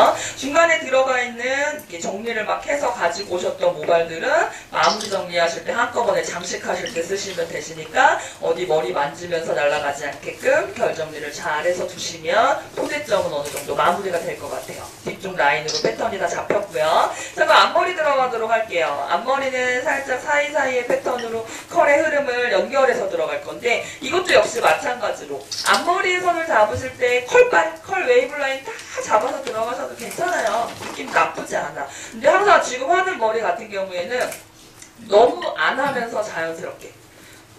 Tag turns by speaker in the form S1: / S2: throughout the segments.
S1: Huh? 중간에 들어가 있는 정리를 막 해서 가지고 오셨던 모발들은 마무리 정리하실 때 한꺼번에 장식하실 때 쓰시면 되시니까 어디 머리 만지면서 날아가지 않게끔 결 정리를 잘 해서 두시면 소재점은 어느 정도 마무리가 될 것 같아요. 뒤쪽 라인으로 패턴이 다 잡혔고요. 자, 그럼 앞머리 들어가도록 할게요. 앞머리는 살짝 사이사이의 패턴으로 컬의 흐름을 연결해서 들어갈 건데 이것도 역시 마찬가지로 앞머리에 선을 잡으실 때 컬발, 컬 웨이브 라인 다 잡아서 들어가셔도 괜찮아요. 느낌 나쁘지 않아. 근데 항상 지금 하는 머리 같은 경우에는 너무 안 하면서 자연스럽게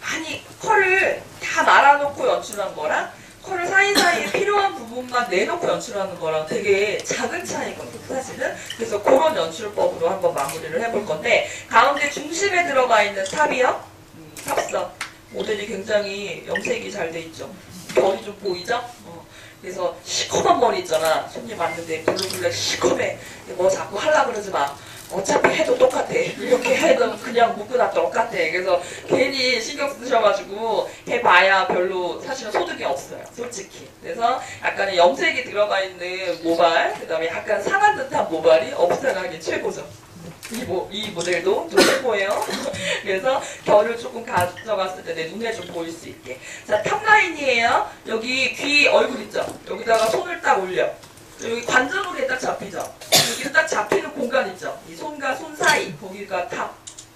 S1: 많이 컬을 다 말아놓고 연출한 거랑 컬을 사이사이에 필요한 부분만 내놓고 연출하는 거랑 되게 작은 차이거든요, 사실은. 그래서 그런 연출법으로 한번 마무리를 해볼 건데, 가운데 중심에 들어가 있는 탑이요. 음, 탑석. 모델이 굉장히 염색이 잘 돼 있죠. 결이 좀 보이죠? 어. 그래서 시커먼 머리 있잖아. 손님 왔는데 블루블랙 시커매. 뭐 자꾸 하려 그러지 마. 어차피 해도 똑같아. 이렇게 해도 그냥 묶으나 똑같아. 그래서 괜히 신경 쓰셔가지고 해봐야 별로 사실은 소득이 없어요. 솔직히. 그래서 약간의 염색이 들어가 있는 모발, 그 다음에 약간 상한 듯한 모발이 없애가기 최고죠. 이, 모, 이 모델도 좀 최고예요. 그래서 결을 조금 가져갔을 때 내 눈에 좀 보일 수 있게. 자, 탑 라인이에요. 여기 귀 얼굴 있죠? 여기다가 손을 딱 올려. 여기 관절부에 딱 잡히죠? 여기 딱 잡히는 공간 있죠? 이 손과 손 사이, 거기가 탑.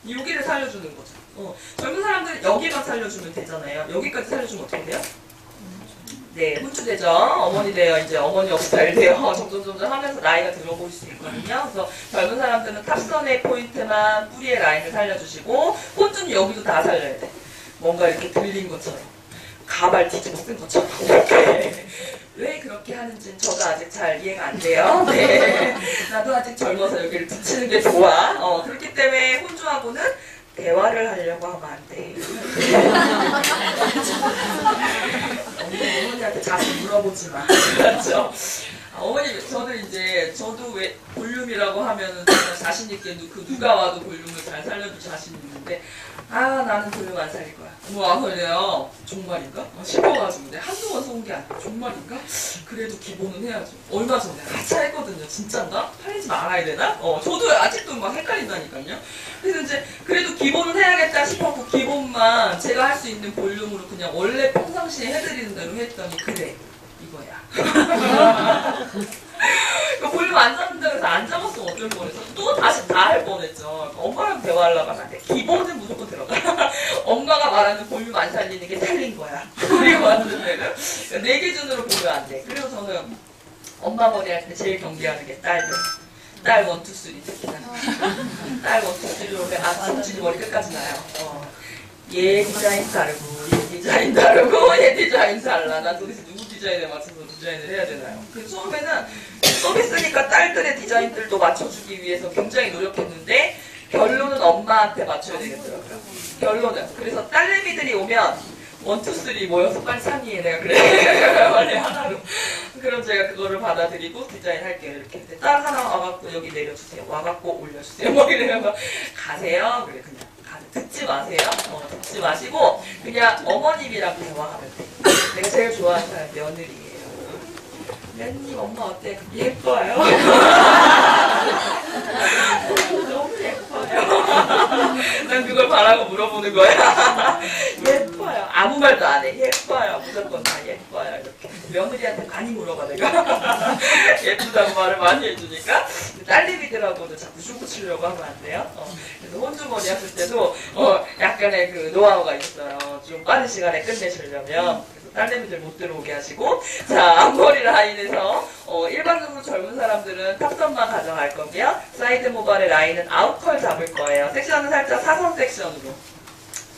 S1: 여기를 살려주는 거죠. 어. 젊은 사람들은 여기만 살려주면 되잖아요. 여기까지 살려주면 어떻게 돼요? 네, 혼주되죠. 어머니 돼요. 이제 어머니 업스타일 돼요. 점점 점점 하면서 나이가 들어볼 수 있거든요. 그래서 젊은 사람들은 탑선의 포인트만 뿌리의 라인을 살려주시고 혼주는 여기도 다 살려야 돼. 뭔가 이렇게 들린 것처럼. 가발 뒤집어 쓴 것처럼. 이렇게. 왜 그렇게 하는지는 저도 아직 잘 이해가 안 돼요. 네. 나도 아직 젊어서 여기를 붙이는 게 좋아. 어, 그렇기 때문에 혼주하고는 대화를 하려고 하면 안 돼. 어머니한테 자신 물어보지 마. 그렇죠? 아, 어머니, 저는 이제, 저도 왜 볼륨이라고 하면은 정말 자신 있게 누, 그 누가 와도 볼륨을 잘 살려줄 자신이 있는데, 아, 나는 볼륨 안 살릴 거야. 뭐, 아, 그래요? 정말인가? 아, 싶어가지고. 근데 한두 번쏜게 아니야. 정말인가? 그래도 기본은 해야죠. 얼마 전에 하차했거든요. 진짠가? 팔리지 말아야 되나? 어, 저도 아직도 막 헷갈린다니까요. 그래서 이제, 그래도 기본은 해야겠다 싶었고, 기본만 제가 할 수 있는 볼륨으로 그냥 원래 평상시에 해드리는 대로 했더니, 그래. 이거야. 그 볼륨 안 잡는다 그래서 안 잡았으면 어쩔 뻔했어. 또 다시 다 할 뻔했죠. 엄마랑 대화하려고 하면 안 돼. 기본은 무조건 들어가. 엄마가 말하는 볼륨 안 살리는 게 살린 거야. 그리고 왔는데는 내 기준으로 보면 안 돼. 그래서 저는 엄마 머리 할 때 제일 경계하는 게 딸들. 딸 원투 쓰리 특히나. 딸 원투 쓰리로 오면 아 성준이 머리 끝까지 나요. 어. 얘 디자인 다르고 얘 디자인 다르고 얘 디자인 달라. 난 도대체 누구 디자인에 맞춰서 디자인을 해야 되나요? 그 처음에는 서비스니까 딸들의 디자인들도 맞춰주기 위해서 굉장히 노력했는데 결론은 엄마한테 맞춰야 되겠더라고요. 결론은. 그래서 딸내미들이 오면 원투 쓰리 모여서 빨리 상의해. 내가 그래. 빨리 하나로. 그럼 제가 그거를 받아들이고 디자인 할게요. 이렇게 딸 하나 와갖고 여기 내려주세요. 와갖고 올려주세요. 뭐 이러면서 가세요. 그래 그냥. 가. 듣지 마세요. 어, 듣지 마시고 그냥 어머님이랑 대화하면 돼 내가 제일 좋아하는 며느리예요 며느님 엄마 어때? 예뻐요 너무 예뻐요 난 그걸 바라고 물어보는 거야 예뻐요. 아무 말도 안 해. 예뻐요. 무조건 다 예뻐요. 이렇게. 며느리한테 많이 물어봐, 내가. 예쁘다고 말을 많이 해주니까. 딸내미들하고도 자꾸 쇼부 치려고 하면 안 돼요. 어. 그래서 혼주머니 하실 때도, 어, 약간의 그 노하우가 있어요. 좀 빠른 시간에 끝내시려면. 딸내미들 못 들어오게 하시고. 자, 앞머리 라인에서, 어, 일반적으로 젊은 사람들은 탑선만 가져갈 거고요. 사이드 모발의 라인은 아웃컬 잡을 거예요. 섹션은 살짝 사선 섹션으로.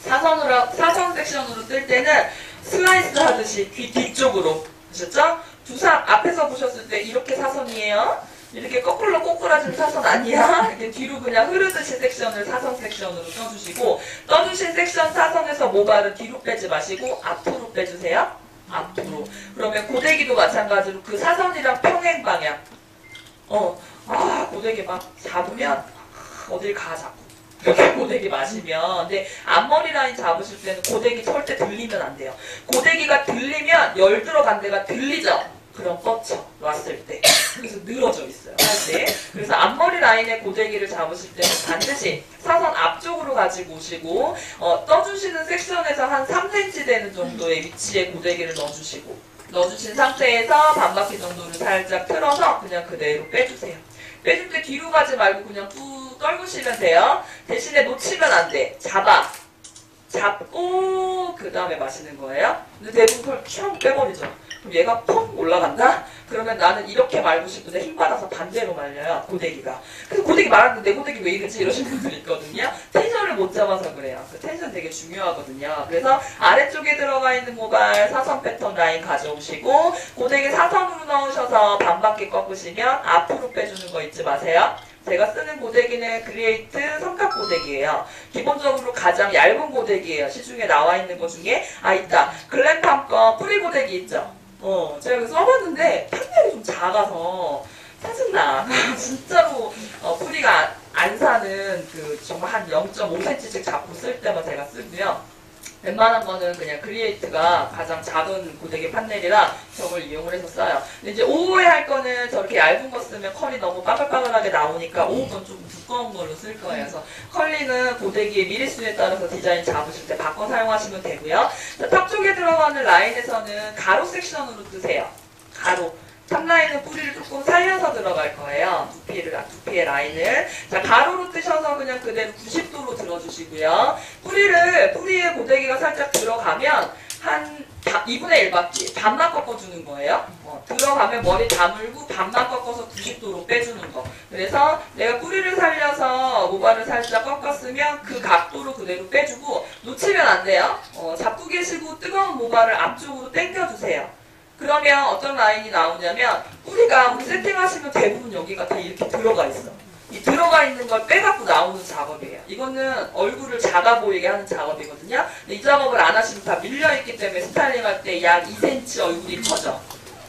S1: 사선으로, 사선 섹션으로 뜰 때는 슬라이스 하듯이 귀 뒤쪽으로. 아셨죠? 두상 앞에서 보셨을 때 이렇게 사선이에요. 이렇게 거꾸로 꼬꾸라진 사선 아니야. 이렇게 뒤로 그냥 흐르듯이 섹션을 사선 섹션으로 떠주시고, 떠주신 섹션 사선에서 모발은 뒤로 빼지 마시고, 앞으로 빼주세요. 앞으로. 그러면 고데기도 마찬가지로 그 사선이랑 평행 방향. 어, 아, 고데기 막 잡으면, 어딜 가, 자꾸. 이렇게 고데기 마시면 근데 앞머리 라인 잡으실 때는 고데기 절대 들리면 안 돼요 고데기가 들리면 열 들어간 데가 들리죠 그럼 뻗쳐 놨을 때 그래서 늘어져 있어요. 할 때. 그래서 앞머리 라인의 고데기를 잡으실 때는 반드시 사선 앞쪽으로 가지고 오시고 어, 떠주시는 섹션에서 한 3cm 되는 정도의 위치에 고데기를 넣어주시고 넣어주신 상태에서 반바퀴 정도를 살짝 틀어서 그냥 그대로 빼주세요. 빼줄 때 뒤로 가지 말고 그냥 꾹 떨구시면 돼요. 대신에 놓치면 안 돼. 잡아. 잡고 그 다음에 마시는 거예요. 근데 대부분 그걸 쭉 빼버리죠. 그럼 얘가 펑 올라간다? 그러면 나는 이렇게 말고 싶은데 힘 받아서 반대로 말려요. 고데기가. 그래서 고데기 말았는데 내 고데기 왜 이러지? 이러시는 분들이 있거든요. 텐션을 못 잡아서 그래요. 그 텐션 되게 중요하거든요. 그래서 아래쪽에 들어가 있는 모발 사선 패턴 라인 가져오시고 고데기 사선으로 넣으셔서 반바퀴 꺾으시면 앞으로 빼주는 거 잊지 마세요. 제가 쓰는 고데기는 그리에이트 삼각 고데기예요. 기본적으로 가장 얇은 고데기예요. 시중에 나와 있는 것 중에 아 있다. 글램팜 거 뿌리 고데기 있죠. 어 제가 써봤는데 판넬이 좀 작아서 짜증나. 진짜로 어, 뿌리가 안 사는 그 정말 한 0.5cm씩 잡고 쓸 때만 제가 쓰고요. 웬만한 거는 그냥 크리에이트가 가장 작은 고데기 판넬이라 저걸 이용을 해서 써요. 근데 이제 오후에 할 거는 저렇게 얇은 거 쓰면 컬이 너무 빠글빠글하게 나오니까 오후 건 좀 두꺼운 걸로 쓸 거예요. 그래서 컬링은 고데기의 미리수에 따라서 디자인 잡으실 때 바꿔 사용하시면 되고요. 자, 탑 쪽에 들어가는 라인에서는 가로 섹션으로 뜨세요. 가로. 탑라인은 뿌리를 조금 살려서 들어갈 거예요. 두피를, 두피의 라인을. 자, 가로로 뜨셔서 그냥 그대로 90도로 들어주시고요. 뿌리를, 뿌리에 고데기가 살짝 들어가면 한 2분의 1바퀴, 반만 꺾어주는 거예요. 어, 들어가면 머리 다물고 반만 꺾어서 90도로 빼주는 거. 그래서 내가 뿌리를 살려서 모발을 살짝 꺾었으면 그 각도로 그대로 빼주고 놓치면 안 돼요. 어, 잡고 계시고 뜨거운 모발을 앞쪽으로 당겨주세요. 그러면 어떤 라인이 나오냐면 뿌리가 우리 세팅하시면 대부분 여기가 다 이렇게 들어가 있어. 이 들어가 있는 걸 빼갖고 나오는 작업이에요. 이거는 얼굴을 작아 보이게 하는 작업이거든요. 이 작업을 안 하시면 다 밀려있기 때문에 스타일링 할 때 약 2cm 얼굴이 커져.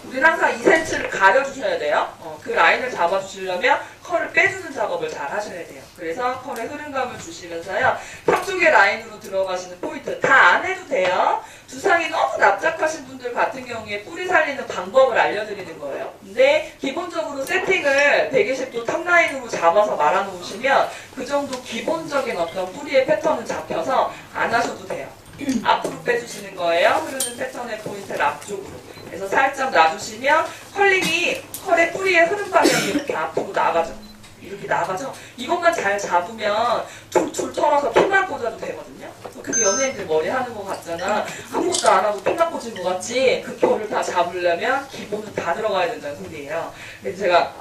S1: 우리는 항상 2cm를 가려주셔야 돼요. 어, 그 라인을 잡아주시려면 컬을 빼주는 작업을 잘 하셔야 돼요. 그래서 컬에 흐름감을 주시면서요. 탑 쪽의 라인으로 들어가시는 포인트 다 안 해도 돼요. 두상이 너무 납작하신 분들 같은 경우에 뿌리 살리는 방법을 알려드리는 거예요. 근데 기본적으로 세팅을 120도 탑라인으로 잡아서 말아놓으시면 그 정도 기본적인 어떤 뿌리의 패턴은 잡혀서 안 하셔도 돼요. 앞으로 빼주시는 거예요. 흐르는 패턴의 포인트를 앞쪽으로. 그래서 살짝 놔주시면 컬링이 컬의 뿌리의 흐름 방향이 이렇게 앞으로 나가죠. 이렇게 나가죠. 이것만 잘 잡으면 툴툴 털어서 핀만 꽂아도 되거든요. 그게 연예인들 머리 하는 거 같잖아. 아무것도 안 하고 핀만 꽂은 거 같지? 그 결을 다 잡으려면 기본은 다 들어가야 된다는 소리예요. 그래서 제가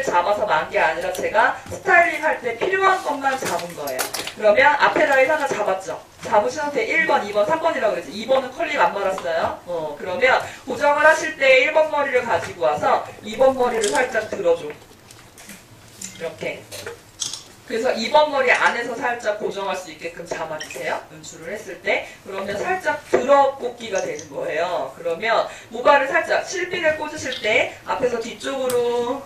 S1: 잡아서 만 게 아니라 제가 스타일링 할 때 필요한 것만 잡은 거예요. 그러면 앞에 라인 하나 잡았죠. 잡으신 상태 1번, 2번, 3번이라고 그랬죠. 2번은 컬링 안 말았어요. 어, 그러면 고정을 하실 때 1번 머리를 가지고 와서 2번 머리를 살짝 들어줘. 이렇게. 그래서 2번 머리 안에서 살짝 고정할 수 있게끔 잡아주세요. 연출을 했을 때. 그러면 살짝 들어 꽂기가 되는 거예요. 그러면 모발을 살짝 실핀을 꽂으실 때 앞에서 뒤쪽으로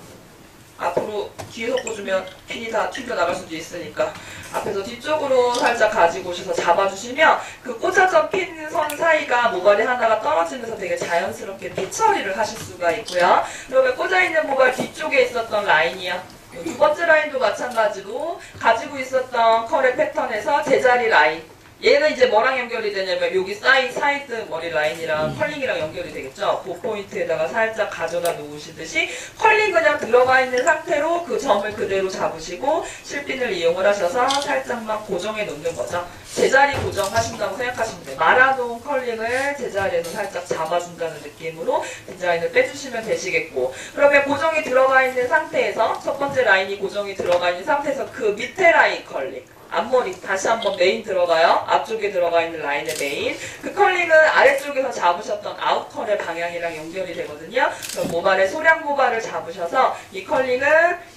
S1: 앞으로 뒤에서 꽂으면 핀이 다 튕겨 나갈 수도 있으니까 앞에서 뒤쪽으로 살짝 가지고 오셔서 잡아주시면 그 꽂았던 핀선 사이가 모발이 하나가 떨어지면서 되게 자연스럽게 빗 처리를 하실 수가 있고요. 그러면 꽂아있는 모발 뒤쪽에 있었던 라인이요. 두 번째 라인도 마찬가지로 가지고 있었던 컬의 패턴에서 제자리 라인 얘는 이제 뭐랑 연결이 되냐면 여기 사이, 사이드 머리 라인이랑 컬링이랑 연결이 되겠죠. 그 포인트에다가 살짝 가져다 놓으시듯이 컬링 그냥 들어가 있는 상태로 그 점을 그대로 잡으시고 실핀을 이용을 하셔서 살짝만 고정해 놓는 거죠. 제자리 고정하신다고 생각하시면 돼요. 말아놓은 컬링을 제자리에서 살짝 잡아준다는 느낌으로 디자인을 빼주시면 되시겠고 그러면 고정이 들어가 있는 상태에서 첫 번째 라인이 고정이 들어가 있는 상태에서 그 밑에 라인 컬링 앞머리 다시 한번 메인 들어가요. 앞쪽에 들어가 있는 라인의 메인. 그 컬링은 아래쪽에서 잡으셨던 아웃컬의 방향이랑 연결이 되거든요. 그럼 모발의 소량 모발을 잡으셔서 이 컬링은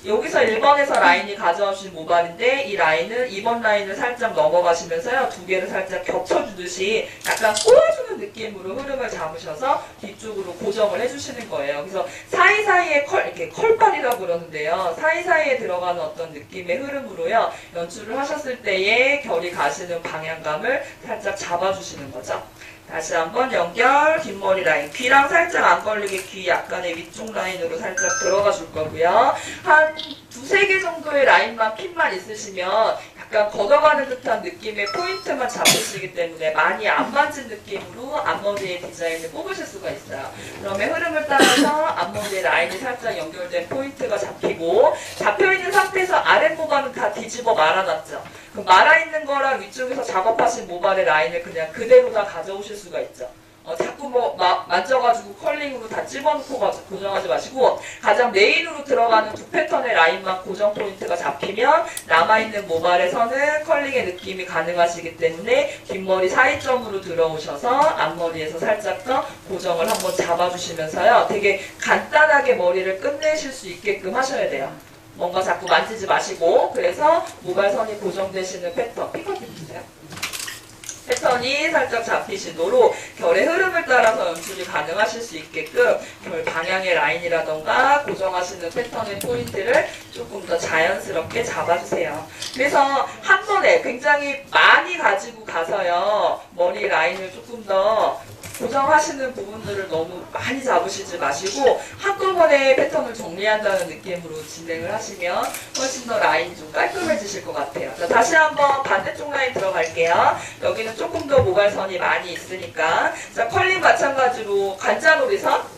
S1: 여기서 1번에서 라인이 가져오신 모발인데 이 라인은 2번 라인을 살짝 넘어가시면서요. 두 개를 살짝 겹쳐주듯이 약간 꼬아주는 느낌으로 흐름을 잡으셔서 뒤쪽으로 고정을 해주시는 거예요. 그래서 사이사이에 컬, 이렇게 컬빨이라고 그러는데요. 사이사이에 들어가는 어떤 느낌의 흐름으로요. 연출을 하셨을 때에 결이 가시는 방향감을 살짝 잡아주시는 거죠. 다시 한번 연결, 뒷머리 라인. 귀랑 살짝 안 걸리게 귀 약간의 위쪽 라인으로 살짝 들어가 줄 거고요. 한 두세 개 정도의 라인만 핀만 있으시면 약간 걷어가는 듯한 느낌의 포인트만 잡으시기 때문에 많이 안 만진 느낌으로 앞머리의 디자인을 뽑으실 수가 있어요. 그러면 흐름을 따라서 앞머리의 라인이 살짝 연결된 포인트가 잡히고 잡혀있는 상태에서 아랫모발은 다 뒤집어 말아놨죠. 그 말아있는 거랑 위쪽에서 작업하신 모발의 라인을 그냥 그대로 다 가져오실 수가 있죠. 어, 자꾸 뭐 마- 만져가지고 컬링으로 다 집어넣고 가- 고정하지 마시고 가장 메인으로 들어가는 두 패턴의 라인만 고정 포인트가 잡히면 남아있는 모발에서는 컬링의 느낌이 가능하시기 때문에 뒷머리 사이점으로 들어오셔서 앞머리에서 살짝 더 고정을 한번 잡아주시면서요. 되게 간단하게 머리를 끝내실 수 있게끔 하셔야 돼요. 뭔가 자꾸 만지지 마시고. 그래서 모발선이 고정되시는 패턴. 피커팅 주세요 패턴이 살짝 잡히시도록 결의 흐름을 따라서 연출이 가능하실 수 있게끔 결 방향의 라인이라던가 고정하시는 패턴의 포인트를 조금 더 자연스럽게 잡아주세요. 그래서 한 번에 굉장히 많이 가지고 가서요 머리 라인을 조금 더 고정하시는 부분들을 너무 많이 잡으시지 마시고 한꺼번에 패턴을 정리한다는 느낌으로 진행을 하시면 훨씬 더 라인이 좀 깔끔해지실 것 같아요. 자, 다시 한번 반대쪽 라인 들어갈게요. 여기는 조금 더 모발선이 많이 있으니까 자 컬링 마찬가지로 관자놀이선